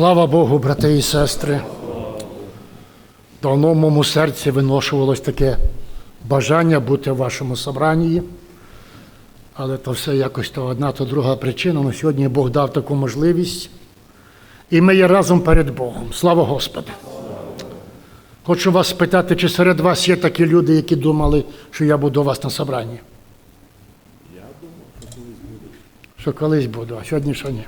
Слава Богу, брати і сестри. Давно в моєму серці виношувалось таке бажання бути в вашому собранні. Але то все якось то одна, то друга причина. Но сьогодні Бог дав таку можливість. І ми є разом перед Богом. Слава Господу! Хочу вас спитати, чи серед вас є такі люди, які думали, що я буду у вас на собранні? Я думав, що колись буду. Що колись буду, а сьогодні що ні.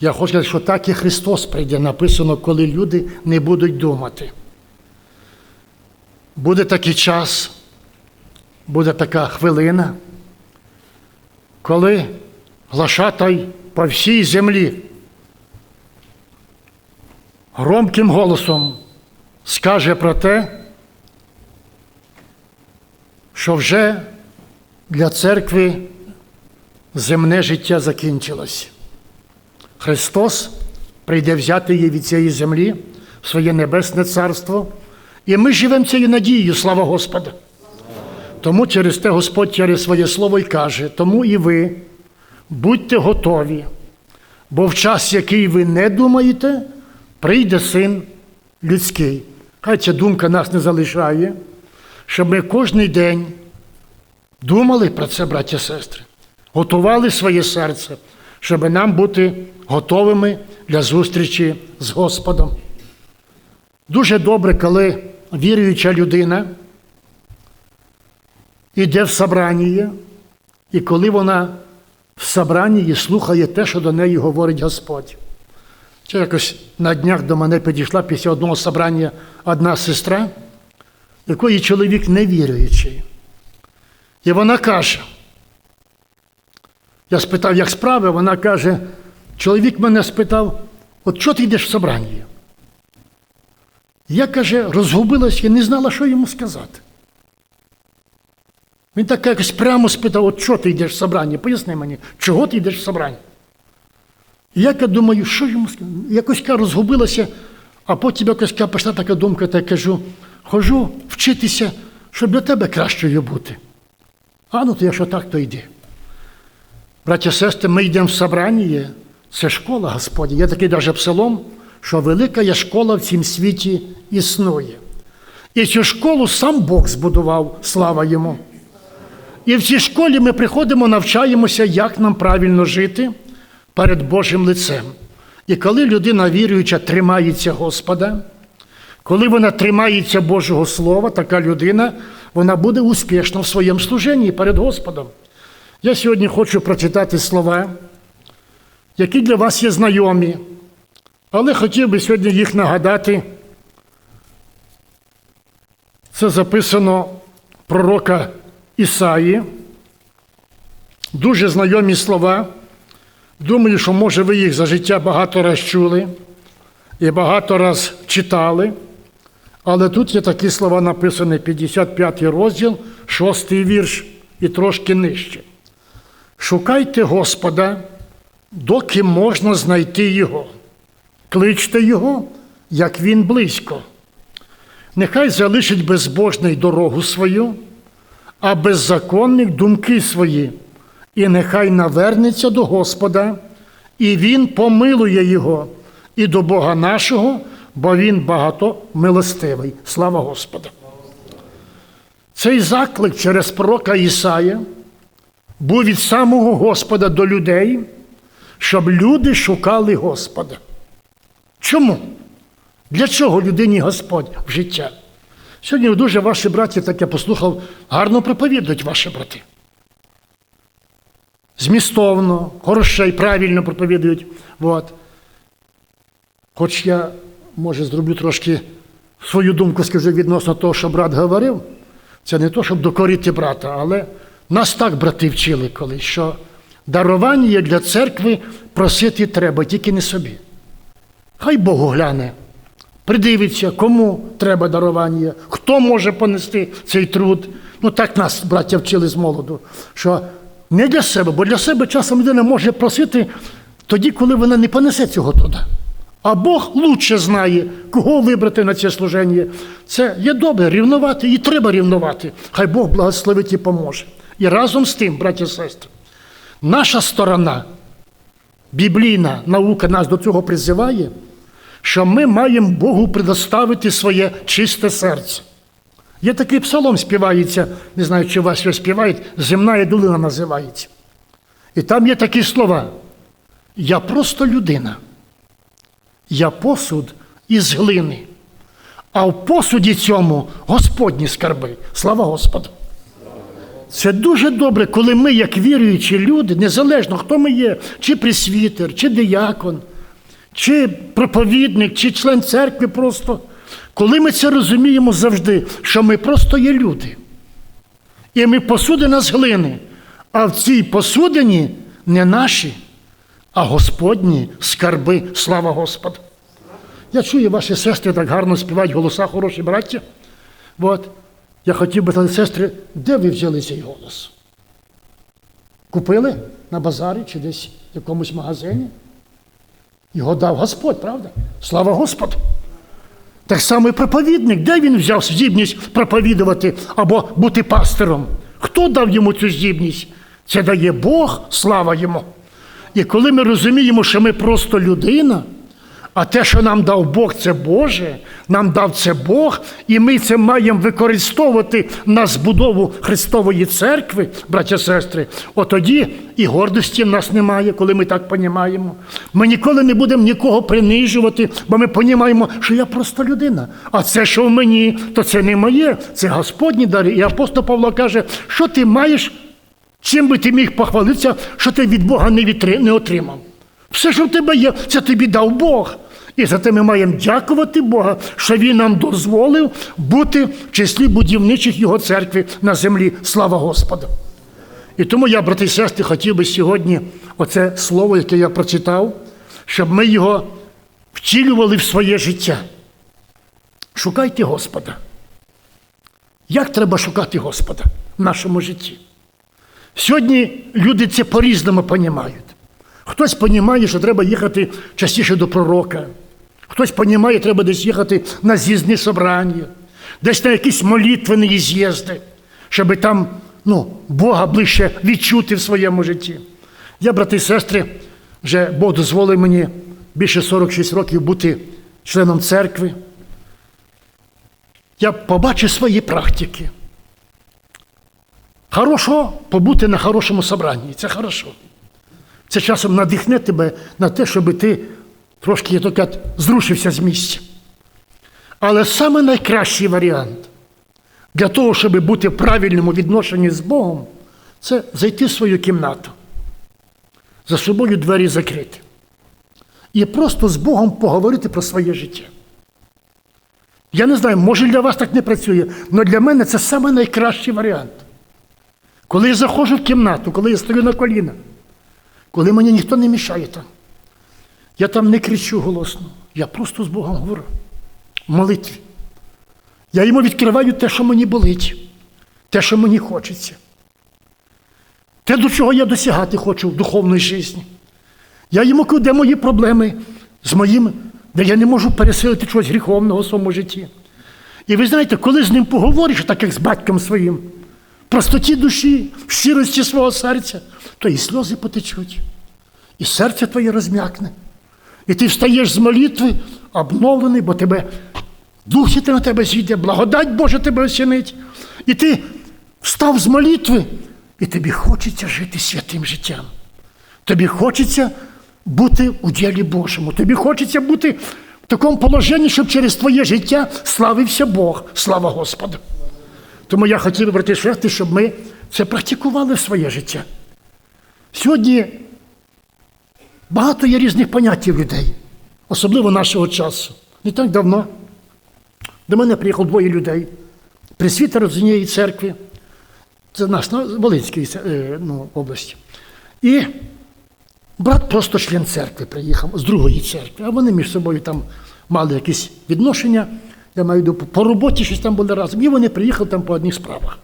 Я хочу сказати, що так і Христос прийде, написано, коли люди не будуть думати. Буде такий час, буде така хвилина, коли глашатай по всій землі громким голосом скаже про те, що вже для церкви земне життя закінчилось. Христос прийде взяти її від цієї землі в своє небесне царство. І ми живемо цією надією, слава Господа. Тому через те Господь через своє слово й каже, тому і ви будьте готові, бо в час, який ви не думаєте, прийде син людський. Хай ця думка нас не залишає, щоб ми кожен день думали про це, браття і сестри, готували своє серце, щоб нам бути готовими для зустрічі з Господом. Дуже добре, коли віруюча людина йде в собрання, і коли вона в собранні слухає те, що до неї говорить Господь. Чи якось на днях до мене підійшла після одного собрання одна сестра, якої чоловік невіруючий. І вона каже, я спитав, як справи, вона каже, чоловік мене спитав, от чого ти йдеш в собрання? Я, каже, розгубилась і не знала, що йому сказати. Він так якось прямо спитав, от чого ти йдеш в собрання? Поясни мені, чого ти йдеш в собрання? І я думаю, що йому сказати? Якось розгубилася, а потім якось пішла така думка, та я кажу, хожу вчитися, щоб для тебе кращою бути. А ну то якщо так, то йди. Браття сестри, ми йдемо в собрання, це школа Господня. Є такий даже псалом, що велика є школа в цім світі існує. І цю школу сам Бог збудував, слава йому. І в цій школі ми приходимо, навчаємося, як нам правильно жити перед Божим лицем. І коли людина віруюча тримається Господа, коли вона тримається Божого Слова, така людина, вона буде успішна в своєму служенні перед Господом. Я сьогодні хочу прочитати слова, які для вас є знайомі, але хотів би сьогодні їх нагадати. Це записано пророка Ісаї. Дуже знайомі слова. Думаю, що, може, ви їх за життя багато раз чули і багато раз читали. Але тут є такі слова написані 55 розділ, 6 вірш і трошки нижче. Шукайте Господа, доки можна знайти Його. Кличте Його, як Він близько. Нехай залишить безбожний дорогу свою, а беззаконник думки свої, і нехай навернеться до Господа, і Він помилує Його, і до Бога нашого, бо Він багато милостивий. Слава Господу! Цей заклик через пророка Ісая був від самого Господа до людей, щоб люди шукали Господа. Чому? Для чого людині Господь в життя? Сьогодні дуже ваші браті, так я послухав, гарно проповідують ваші брати. Змістовно, хороше і правильно проповідують. От. Хоч я, може, зроблю трошки свою думку, скажу відносно того, що брат говорив, це не то, щоб докорити брата, але нас так брати вчили колись, що дарування для церкви просити треба, тільки не собі. Хай Богу гляне, придивиться, кому треба дарування, хто може понести цей труд. Ну так нас, браття, вчили з молоду, що не для себе, бо для себе часом людина може просити тоді, коли вона не понесе цього труда. А Бог лучше знає, кого вибрати на це служення. Це є добре рівнувати і треба рівнувати. Хай Бог благословить і поможе. І разом з тим, браті і сестри, наша сторона біблійна наука нас до цього призиває, що ми маємо Богу предоставити своє чисте серце. Є такий псалом співається, не знаю, чи у вас його співають, земна долина називається. І там є такі слова. Я просто людина. Я посуд із глини. А в посуді цьому Господні скарби. Слава Господу! Це дуже добре, коли ми, як віруючі люди, незалежно хто ми є, чи пресвітер, чи диякон, чи проповідник, чи член церкви просто, коли ми це розуміємо завжди, що ми просто є люди. І ми посудина з глини, а в цій посудині не наші, а Господні скарби. Слава Господу! Я чую, ваші сестри так гарно співають, голоса хороші, браття. От. Я хотів би сказати, сестри, де ви взяли цей голос? Купили на базарі чи десь в якомусь магазині? Його дав Господь, правда? Слава Господу! Так само і проповідник, де він взяв здібність проповідувати або бути пастором? Хто дав йому цю здібність? Це дає Бог, слава йому. І коли ми розуміємо, що ми просто людина, а те, що нам дав Бог, це Боже, нам дав це Бог, і ми це маємо використовувати на збудову Христової церкви, браття сестри, от тоді і гордості в нас немає, коли ми так понімаємо. Ми ніколи не будемо нікого принижувати, бо ми понімаємо, що я просто людина. А це, що в мені, то це не моє, це Господні дари. І апостол Павло каже, що ти маєш, чим би ти міг похвалитися, що ти від Бога не, відтри- не отримав. Все, що в тебе є, це тобі дав Бог. І за те ми маємо дякувати Бога, що Він нам дозволив бути в числі будівничих Його церкви на землі. Слава Господу! І тому я, брати і сестри, хотів би сьогодні оце слово, яке я прочитав, щоб ми його втілювали в своє життя. Шукайте Господа. Як треба шукати Господа в нашому житті? Сьогодні люди це по-різному понімають. Хтось понімає, що треба їхати частіше до пророка. Хтось понімає, треба десь їхати на з'їзні собрання, десь на якісь молитвені з'їзди, щоб там ну, Бога ближче відчути в своєму житті. Я, брати і сестри, вже Бог дозволив мені більше 46 років бути членом церкви. Я побачив свої практики. Хорошо побути на хорошому собранні. Це хорошо. Це часом надихне тебе на те, щоб ти трошки я так, зрушився з місця. Але саме найкращий варіант для того, щоб бути в правильному відношенні з Богом, це зайти в свою кімнату, за собою двері закрити. І просто з Богом поговорити про своє життя. Я не знаю, може для вас так не працює, але для мене це саме найкращий варіант. Коли я заходжу в кімнату, коли я стою на колінах, коли мені ніхто не мішає там, я там не кричу голосно, я просто з Богом говорю в молитві. Я йому відкриваю те, що мені болить, те, що мені хочеться. Те, до чого я досягати хочу в духовній житті. Я йому де мої проблеми з моїм, де я не можу пересилити чогось гріховного в своєму житті. І ви знаєте, коли з ним поговориш, так як з батьком своїм, в простоті душі, в щирості свого серця, то і сльози потечуть, і серце твоє розм'якне. І ти встаєш з молитви, обновлений, бо тебе Дух на тебе зійде, благодать Божа тебе осінить. І ти встав з молитви, і тобі хочеться жити святим життям. Тобі хочеться бути у ділі Божому. Тобі хочеться бути в такому положенні, щоб через твоє життя славився Бог. Слава Господу. Тому я хотів, брати і щоб ми це практикували в своє життя. Сьогодні багато є різних понять людей, особливо нашого часу. Не так давно до мене приїхало двоє людей. Пресвітер з однієї церкви, це наш на Волинській е, ну, області. І брат просто член церкви приїхав з другої церкви, а вони між собою там мали якісь відношення, я маю виду, по роботі щось там були разом, і вони приїхали там по одних справах.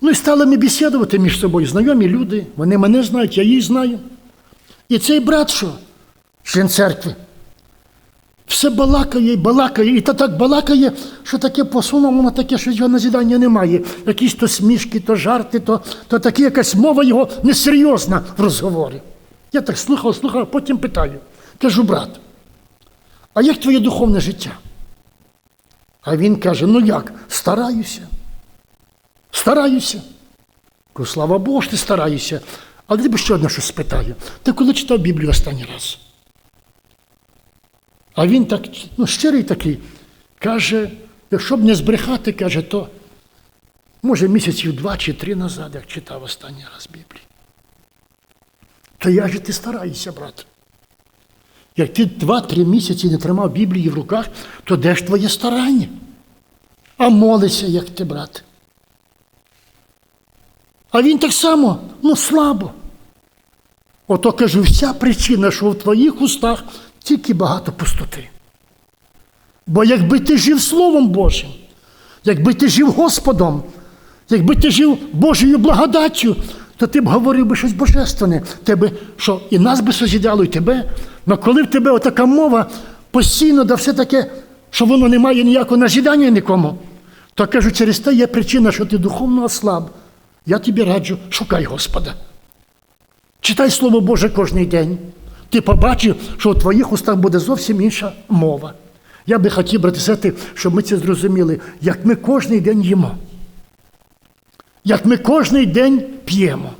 Ну і стали ми бесідувати між собою, знайомі люди, вони мене знають, я їх знаю. І цей брат, що член церкви, все балакає і балакає, і та так балакає, що таке посунуло на таке, що його назідання немає. Якісь то смішки, то жарти, то, то такі якась мова його несерйозна в розговорі. Я так слухав, слухав, потім питаю. Кажу, брат, а як твоє духовне життя? А він каже: ну як? Стараюся. Стараюся. Кажу, слава Богу, ти стараєшся. Але тебе ще одне щось спитаю. Ти коли читав Біблію останній раз? А він так, ну, щирий такий, каже, якщо б не збрехати, каже, то може місяців два чи три назад, як читав останній раз Біблію. То як же ти стараєшся, брат? Як ти два-три місяці не тримав Біблії в руках, то де ж твоє старання? А молися, як ти, брат. А він так само, ну слабо. Ото кажу, вся причина, що в твоїх устах тільки багато пустоти. Бо якби ти жив Словом Божим, якби ти жив Господом, якби ти жив Божою благодаттю, то ти б говорив би щось божественне. Тебе, що і нас би созідало, і тебе. Але коли в тебе отака мова постійно, да все таке, що воно не має ніякого назідання нікому, то кажу, через те є причина, що ти духовно ослаб. Я тобі раджу, шукай Господа. Читай Слово Боже кожен день. Ти побачив, що у твоїх устах буде зовсім інша мова. Я би хотів, брати сестри, щоб ми це зрозуміли, як ми кожен день їмо, як ми кожен день п'ємо.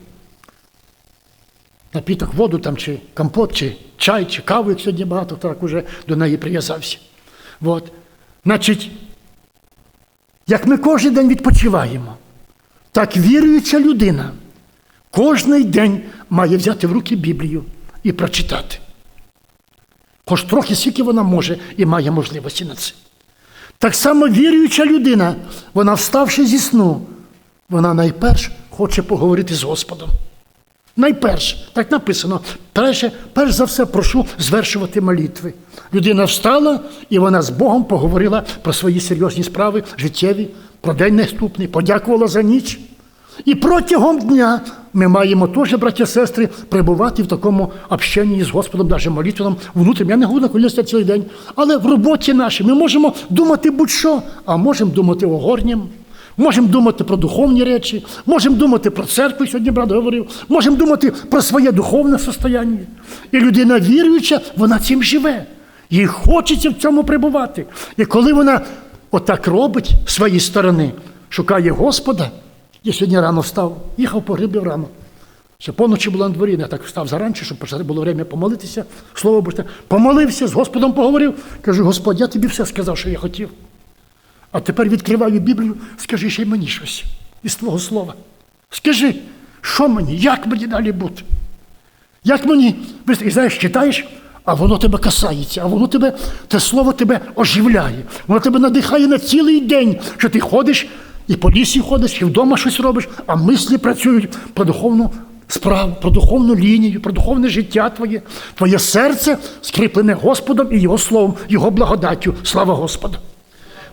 Напіток воду там, чи компот, чи чай, чи каву, як сьогодні багато, так уже до неї прив'язався. От. Значить, як ми кожен день відпочиваємо, так віруюча людина кожний день має взяти в руки Біблію і прочитати. Хоч трохи скільки вона може і має можливості на це. Так само віруюча людина, вона, вставши зі сну, вона найперш хоче поговорити з Господом. Найперше, так написано, перше, перш за все прошу звершувати молитви. Людина встала і вона з Богом поговорила про свої серйозні справи, життєві, про день наступний, подякувала за ніч. І протягом дня ми маємо теж, браття сестри, перебувати в такому общенні з Господом, навіть молитвенном, внутрішньому. Я не говорю на колісся цілий день, але в роботі нашій ми можемо думати будь-що, а можемо думати о горнім. Можемо думати про духовні речі, можемо думати про церкву, сьогодні брат говорив, можемо думати про своє духовне состояння. І людина віруюча, вона цим живе. Їй хочеться в цьому перебувати. І коли вона отак робить з своєї сторони, шукає Господа, я сьогодні рано встав, їхав по грибів рано. Ще поночі було на дворі, я так встав заранче, щоб було время помолитися. Слово Боже, помолився, з Господом поговорив. Кажу, Господь, я тобі все сказав, що я хотів. А тепер відкриваю Біблію, скажи ще й мені щось із твого слова. Скажи, що мені, як мені далі бути? Як мені, і знаєш, читаєш, а воно тебе касається, а воно тебе, те слово тебе оживляє, воно тебе надихає на цілий день, що ти ходиш і по лісі ходиш, і вдома щось робиш, а мислі працюють про духовну справу, про духовну лінію, про духовне життя твоє, твоє серце скріплене Господом і Його словом, Його благодаттю. Слава Господу!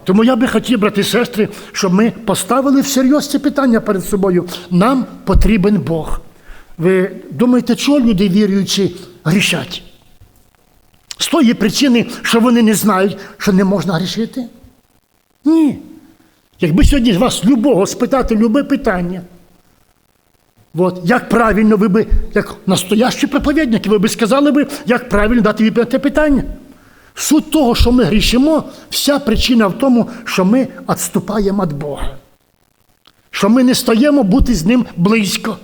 Тому я би хотів, брати і сестри, щоб ми поставили всерйоз це питання перед собою. Нам потрібен Бог. Ви думаєте, чого люди віруючи грішать? З тої причини, що вони не знають, що не можна грішити? Ні. Якби сьогодні з вас любого спитати любе питання, от, як правильно ви би, як настоящі проповідники, ви би сказали би, як правильно дати відповідь питання. Суть того, що ми грішимо, вся причина в тому, що ми відступаємо від Бога, що ми не стаємо бути з Ним близько.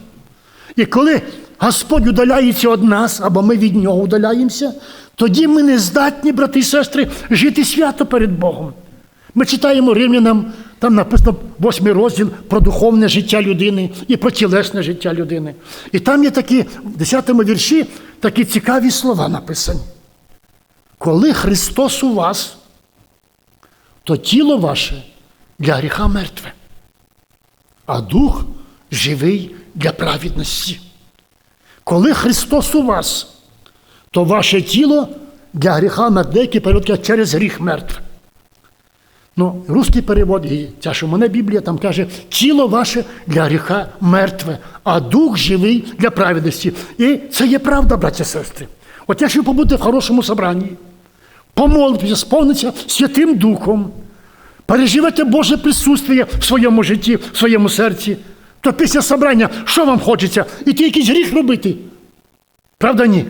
І коли Господь удаляється від нас, або ми від Нього удаляємося, тоді ми не здатні, брати і сестри, жити свято перед Богом. Ми читаємо римлянам, там написано восьмий розділ про духовне життя людини і про тілесне життя людини. І там є такі, в 10 вірші такі цікаві слова написані. Коли Христос у вас, то тіло ваше для гріха мертве, а дух живий для праведності. Коли Христос у вас, то ваше тіло для гріха мертве, деякі переводять через гріх мертве. Ну, русський перевод, і ця що мене Біблія там каже, тіло ваше для гріха мертве, а дух живий для праведності. І це є правда, браття і сестри. От якщо ви побудете в хорошому собранні, помолитеся, сповниться Святим Духом, переживете Боже присутствие в своєму житті, в своєму серці, то після собрання, що вам хочеться? Іти якийсь гріх робити? Правда, ні?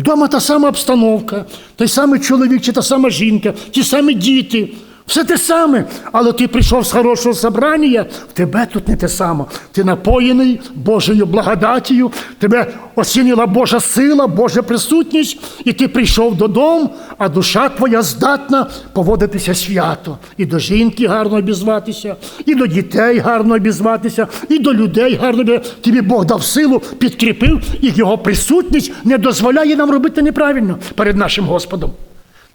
Вдома та сама обстановка, той самий чоловік чи та сама жінка, ті самі діти. Все те саме, але ти прийшов з хорошого собрання, в тебе тут не те саме. Ти напоєний Божою благодатію, тебе оцінила Божа сила, Божа присутність, і ти прийшов додому, а душа твоя здатна поводитися свято. І до жінки гарно обізватися, і до дітей гарно обізватися, і до людей гарно обізватися. Тобі Бог дав силу, підкріпив, і його присутність не дозволяє нам робити неправильно перед нашим Господом.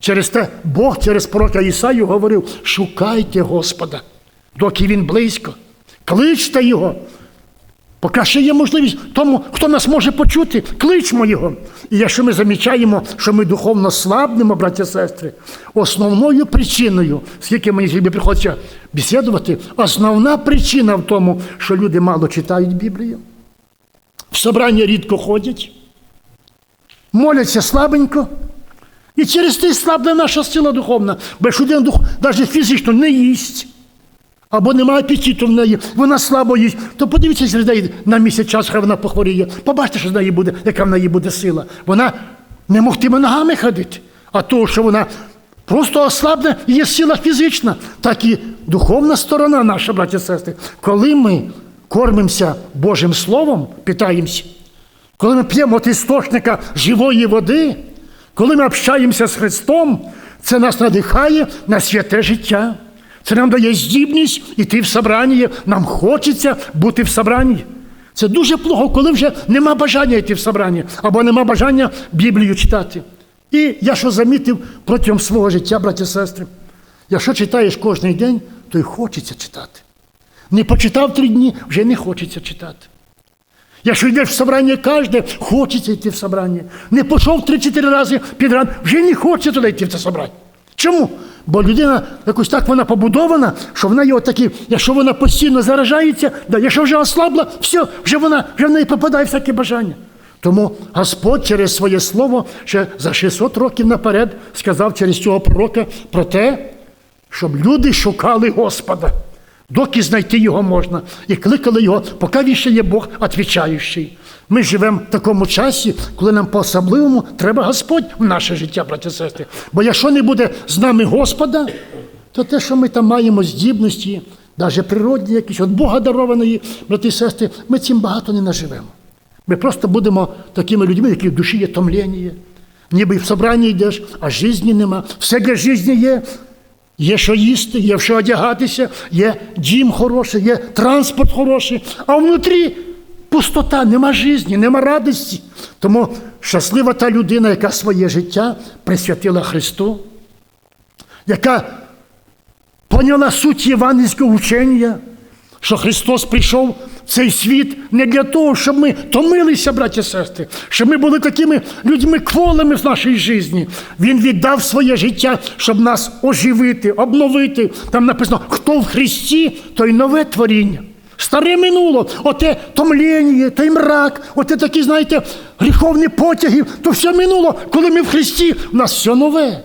Через те Бог через пророка Ісаю говорив: шукайте Господа, доки Він близько, кличте Його. Поки ще є можливість тому, хто нас може почути, кличмо Його. І якщо ми замічаємо, що ми духовно слабнемо, браті і сестри, основною причиною, скільки мені сьогодні приходиться бесідувати, основна причина в тому, що люди мало читають Біблію, в собрання рідко ходять, моляться слабенько. І через те слабне наша сила духовна, бо якщо дух, навіть фізично не їсть, або немає апетиту в неї, вона слабо їсть, то подивіться неї на місяць час, хай вона похворіє. Побачите, що з неї буде, яка в неї буде сила. Вона не могтиме ногами ходити, а то, що вона просто ослабне, є сила фізична, так і духовна сторона наша, браті і сестри. Коли ми кормимося Божим Словом, питаємося, коли ми п'ємо від істочника живої води, коли ми общаємося з Христом, це нас надихає на святе життя. Це нам дає здібність іти в собрання. Нам хочеться бути в собранні. Це дуже плохо, коли вже нема бажання йти в собрання, або нема бажання Біблію читати. І я що замітив протягом свого життя, браті і сестри, якщо читаєш кожен день, то й хочеться читати. Не почитав три дні, вже не хочеться читати. Якщо йдеш в собрання кожне, хочеться йти в собрання. Не пішов 3-4 рази підряд, вже не хочеться туди йти в це собрання. Чому? Бо людина якось так вона побудована, що в неї отакі, якщо вона постійно заражається, да, якщо вже ослабла, все, вже вона вже в неї попадає всяке бажання. Тому Господь через своє слово ще за 600 років наперед сказав через цього пророка про те, щоб люди шукали Господа, доки знайти його можна, і кликали його, поки він ще є Бог відвічаючий. Ми живемо в такому часі, коли нам по-особливому треба Господь в наше життя, браті і сестри. Бо якщо не буде з нами Господа, то те, що ми там маємо здібності, навіть природні якісь, від Бога дарованої, брати і сестри, ми цим багато не наживемо. Ми просто будемо такими людьми, які в душі є томлення. Ніби в собранні йдеш, а житті нема. Все для житті є. Є що їсти, є що одягатися, є дім хороший, є транспорт хороший, а внутрі пустота, нема житті, нема радості. Тому щаслива та людина, яка своє життя присвятила Христу, яка поняла суть євангельського вчення, що Христос прийшов в цей світ не для того, щоб ми томилися, браті і сестри, щоб ми були такими людьми кволими в нашій житті. Він віддав своє життя, щоб нас оживити, обновити. Там написано, хто в Христі, той нове творіння. Старе минуло, оте томлення, той мрак, оте такі, знаєте, гріховні потяги, то все минуло, коли ми в Христі, у нас все нове.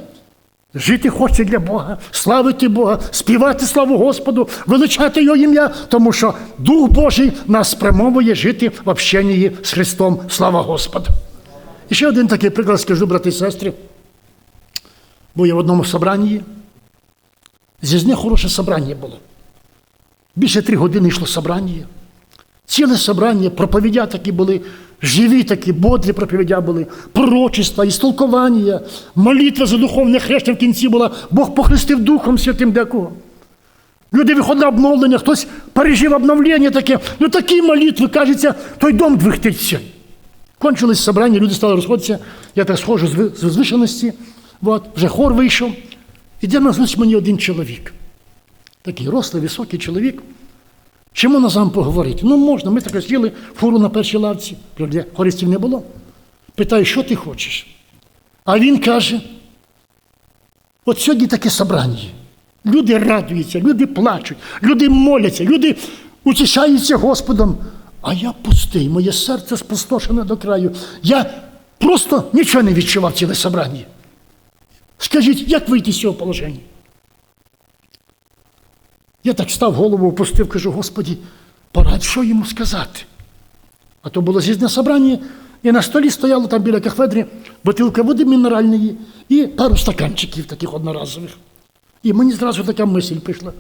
Жити хоче для Бога, славити Бога, співати славу Господу, величати Його ім'я, тому що Дух Божий нас спрямовує жити в общенні з Христом. Слава Господу. І ще один такий приклад скажу, брати і сестри. Був я в одному собранні. Зі них хороше собрання було. Більше три години йшло собрання. Ціле собрання, проповідя такі були, живі такі, бодрі проповідя були, пророчества, істолкування, молитва за духовне хрещення в кінці була, Бог похрестив Духом Святим декого. Люди виходили обновлення, хтось пережив обновлення таке. Ну такі молитви, кажеться, той дом двихтиться. Кончилось собрання, люди стали розходитися. Я так схожу з ви- з возвишеності, от, вже хор вийшов. Іде назвуть мені один чоловік. Такий рослий, високий чоловік. Чому нас вам поговорити? Ну, можна, ми так сіли фуру на першій лавці, де хористів не було. Питаю, що ти хочеш? А він каже: от сьогодні таке собрання. Люди радуються, люди плачуть, люди моляться, люди утішаються Господом. А я пустий, моє серце спустошене до краю. Я просто нічого не відчував ціле собрання. Скажіть, як вийти з цього положення? Я так став голову опустив, кажу, Господі, порадь, що йому сказати. А то було з'їзне собрання, І на столі стояло там біля кафедри бутилка води мінеральної і пару стаканчиків таких одноразових. І мені зразу така мисль прийшла.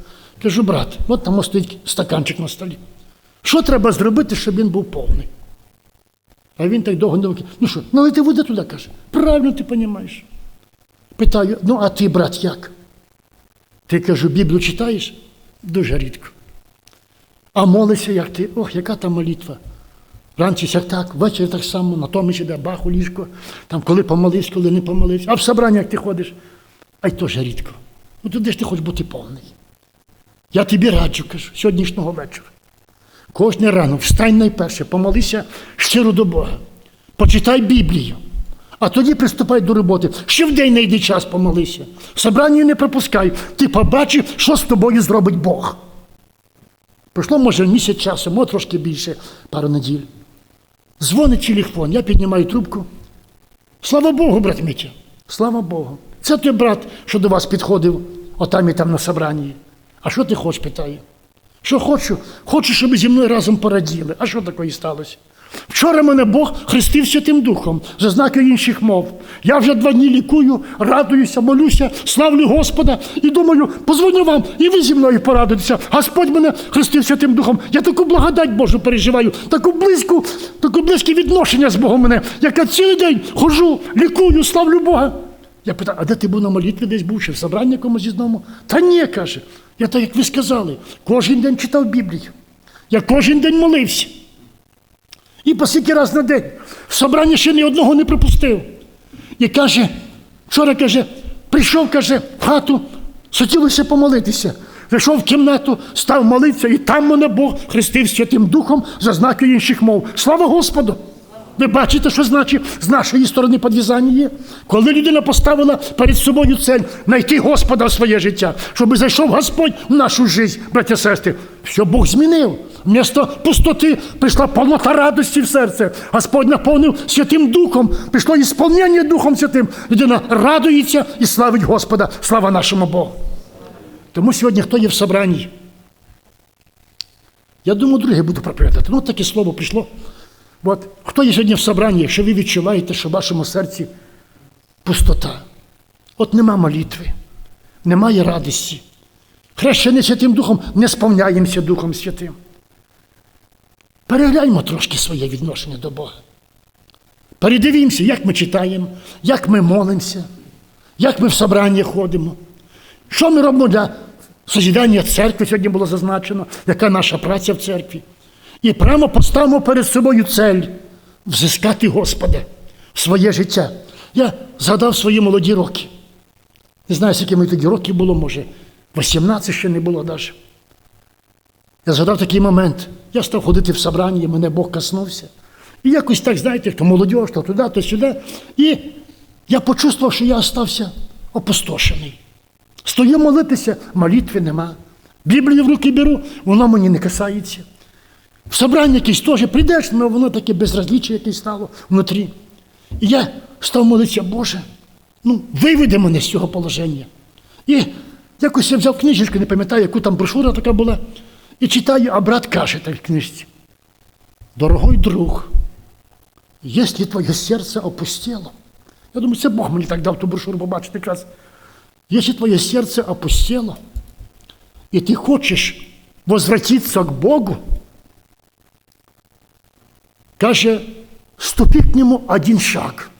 Кажу, брат, от там стоїть стаканчик на столі. Що треба зробити, щоб він був повний? А він так довго думає, ну що, налити води туди, каже. Правильно ти розумієш. Питаю, ну а ти, брат, як? Ти кажу, Біблію читаєш? Дуже рідко. А молишся, як ти? Ох, яка там молитва. Вранці сяк так, ввечері так само, на тому іде бах ліжко, там коли помолився, коли не помолився. А в собрання як ти ходиш? А й теж рідко. Ну туди ж ти хочеш бути повний. Я тобі раджу, кажу, сьогоднішнього вечора. Кожне рано встань найперше, помолися щиро до Бога. Почитай Біблію. А тоді приступай до роботи. Ще в день знайди час помолися. Собрання не пропускай. Ти побачиш, що з тобою зробить Бог. Пройшло, може, місяць часу, може трошки більше, пару неділь. Дзвонить телефон, я піднімаю трубку. Слава Богу, брат Митя, слава Богу. Це той брат, що до вас підходив, отам і там на собранні. А що ти хочеш, питає? Що хочу? Хочу, щоб зі мною разом пораділи. А що такої сталося? Вчора мене Бог хрестив Святим Духом за знаки інших мов. Я вже два дні лікую, радуюся, молюся, славлю Господа і думаю, позвоню вам, і ви зі мною порадитеся. Господь мене хрестив Святим Духом. Я таку благодать Божу переживаю, таку близьку, таку близьке відношення з Богом мене. Яка цілий день хожу, лікую, славлю Бога. Я питаю, а де ти був на молитві десь був, чи в собранні комусь із дому? Та ні, каже. Я так, як ви сказали, кожен день читав Біблію. Я кожен день молився. І по скільки раз на день. В собранні ще ні одного не пропустив. І каже, вчора каже, прийшов, каже, в хату, хотілося помолитися. Зайшов в кімнату, став молитися, і там мене Бог хрестив Святим Духом за знаки інших мов. Слава Господу! Ви бачите, що значить з нашої сторони підв'язання є? Коли людина поставила перед собою цель знайти Господа в своє життя, щоб зайшов Господь в нашу життя, браття сестри, все Бог змінив. Вмісто пустоти прийшла повнота радості в серце. Господь наповнив Святим Духом, прийшло ісполнення Духом Святим. Людина радується і славить Господа. Слава нашому Богу. Тому сьогодні, хто є в собранні, я думаю, друге буду проповідати. Ну, таке слово прийшло. От хто є сьогодні в собранні, якщо ви відчуваєте, що в вашому серці пустота, от нема молитви, немає радості. Хрещені Святим Духом не сповняємося Духом Святим. Перегляньмо трошки своє відношення до Бога. Передивімося, як ми читаємо, як ми молимося, як ми в собрання ходимо. Що ми робимо для созідання церкви, сьогодні було зазначено, яка наша праця в церкві. І прямо поставимо перед собою цель взискати Господа в своє життя. Я згадав свої молоді роки. Не знаю, скільки мені тоді років було, може, 18 ще не було навіть. Я згадав такий момент. Я став ходити в собрання, мене Бог коснувся. І якось так, знаєте, то молодь, то туди, то сюди. І я почувствував, що я стався опустошений. Стою молитися, молитви нема. Біблію в руки беру, воно мені не касається. В собрання якесь теж прийдеш, але воно таке безразліччя якесь стало внутрі. І я став молитися, Боже, ну, виведи мене з цього положення. І якось я взяв книжечку, не пам'ятаю, яку там брошура така була, і читаю, а брат каже так в книжці. Дорогой друг, якщо твоє серце опустіло, я думаю, це Бог мені так дав ту брошуру побачити якраз. Якщо твоє серце опустіло, і ти хочеш возвратитися к Богу, каже, ступи к нему один шаг.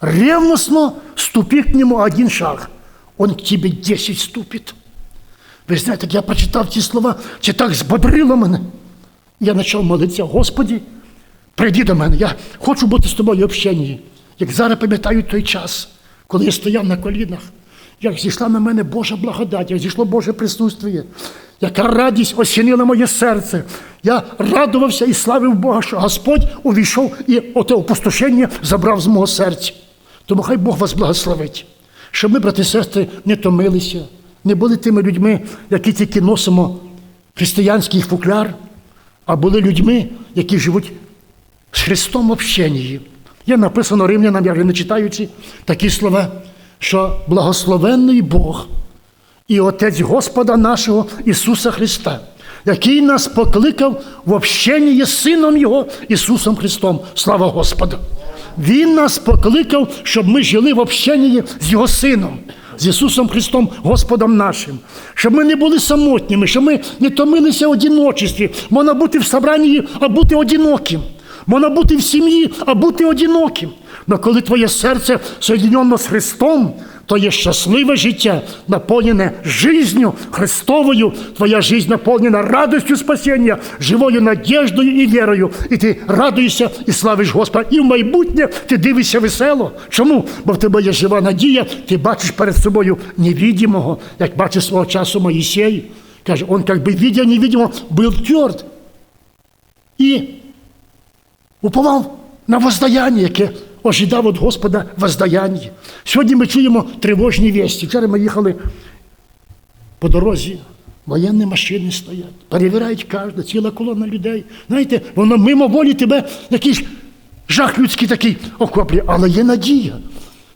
Ревностно ступи к нему один шаг. Он к тебе 10 ступит. Ви знаєте, я прочитав ці слова, це так збодрило мене. Я почав молитися, Господі, прийди до мене, я хочу бути з тобою в общенні. Як зараз пам'ятаю той час, коли я стояв на колінах, як зійшла на мене Божа благодать, як зійшло Боже присутствие, яка радість осінила моє серце. Я радувався і славив Бога, що Господь увійшов і оте опустошення забрав з мого серця. Тому хай Бог вас благословить, щоб ми, брати і сестри, не томилися, не були тими людьми, які тільки носимо християнський фукляр, а були людьми, які живуть з Христом в общенні. Є написано римлянам, я вже не читаючи, такі слова, що благословенний Бог і Отець Господа нашого Ісуса Христа, який нас покликав в общенні Сином Його Ісусом Христом. Слава Господу! Він нас покликав, щоб ми жили в общенні з Його Сином, з Ісусом Христом, Господом нашим, щоб ми не були самотніми, щоб ми не томилися в одиночестві. Можна бути в собранні, а бути одиноким. Можна бути в сім'ї, а бути одиноким. Але коли твоє серце соєднено з Христом, то є щасливе життя, наповнене жизнью Христовою. Твоя жизнь наповнена радостю спасіння, живою надіждою і вірою. І ти радуєшся і славиш Господа. І в майбутнє ти дивишся весело. Чому? Бо в тебе є жива надія, ти бачиш перед собою невидимого, як бачив свого часу Моїсей. Каже, он как бы видя невидимого, был тверд. І уповав на воздаяння, яке ожидав від Господа воздаяння. Сьогодні ми чуємо тривожні вісті. Вчора ми їхали по дорозі, воєнні машини стоять, перевіряють кожне, ціла колона людей. Знаєте, воно мимо волі тебе якийсь жах людський такий охоплює, але є надія.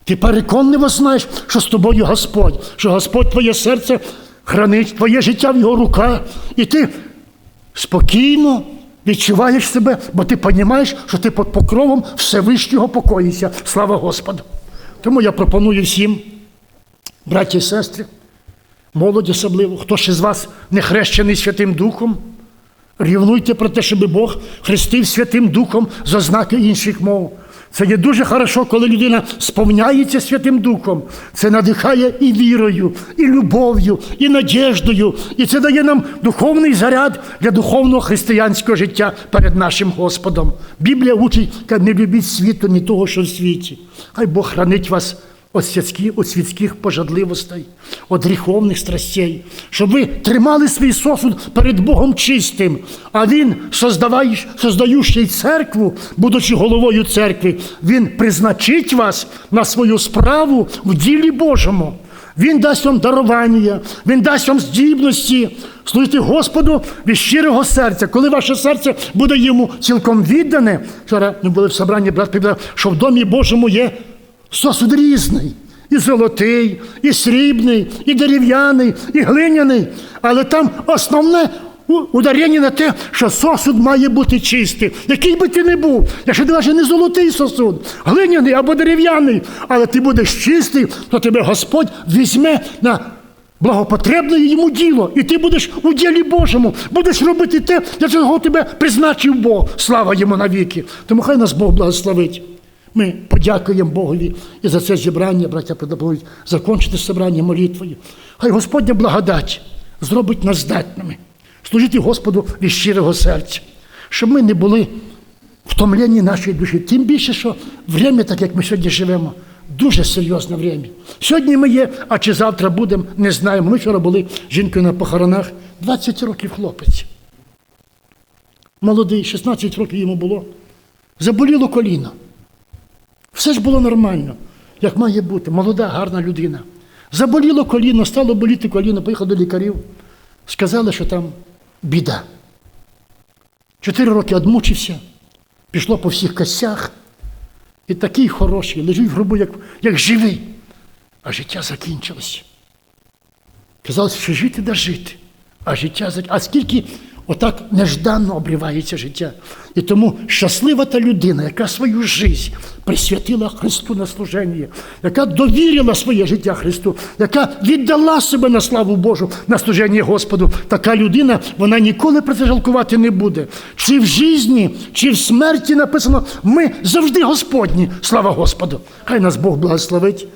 Ти переконливо знаєш, що з тобою Господь, що Господь твоє серце хранить, твоє життя в його руках, і ти спокійно відчуваєш себе, бо ти розумієш, що ти під покровом Всевишнього покоїшся. Слава Господу. Тому я пропоную всім, браті і сестри, молодь особливо, хто ще з вас не хрещений Святим Духом, рівнуйте про те, щоб Бог хрестив Святим Духом за знаки інших мов. Це є дуже хорошо, коли людина сповняється Святим Духом. Це надихає і вірою, і любов'ю, і надіждою. І це дає нам духовний заряд для духовного християнського життя перед нашим Господом. Біблія учить, не любіть світу, ні того, що в світі. Хай Бог хранить вас від світських пожадливостей, від гріховних страстей, щоб ви тримали свій сосуд перед Богом чистим, а Він, создаючий церкву, будучи головою церкви, Він призначить вас на свою справу в ділі Божому. Він дасть вам дарування, Він дасть вам здібності служити Господу від щирого серця. Коли ваше серце буде йому цілком віддане, вчора ми були в собранні, брат що в домі Божому є Сосуд різний. І золотий, і срібний, і дерев'яний, і глиняний. Але там основне ударення на те, що сосуд має бути чистий. Який би ти не був, якщо ти навіть не золотий сосуд, глиняний або дерев'яний, але ти будеш чистий, то тебе Господь візьме на благопотребне йому діло, і ти будеш у ділі Божому, будеш робити те, для чого тебе призначив Бог. Слава йому навіки. Тому хай нас Бог благословить. Ми подякуємо Богові і за це зібрання, браття пропонують закінчити зібрання молитвою. Хай Господня благодать зробить нас здатними служити Господу від щирого серця, щоб ми не були втомлені нашої душі. Тим більше, що время, так як ми сьогодні живемо, дуже серйозне время. Сьогодні ми є, а чи завтра будемо, не знаємо. Ми вчора були жінкою на похоронах. 20 років хлопець. Молодий, 16 років йому було. Заболіло коліно. Все ж було нормально, як має бути. Молода, гарна людина. Заболіло коліно, стало боліти коліно, поїхав до лікарів. Сказали, що там біда. Чотири роки одмучився, пішло по всіх костях. І такий хороший, лежить в гробу, як, як живий. А життя закінчилося. Казалось, що жити да жити. А життя закінчилося. А скільки отак нежданно обривається життя. І тому щаслива та людина, яка свою життя присвятила Христу на служення, яка довірила своє життя Христу, яка віддала себе на славу Божу на служення Господу, така людина, вона ніколи про це жалкувати не буде. Чи в житті, чи в смерті написано, ми завжди Господні. Слава Господу! Хай нас Бог благословить.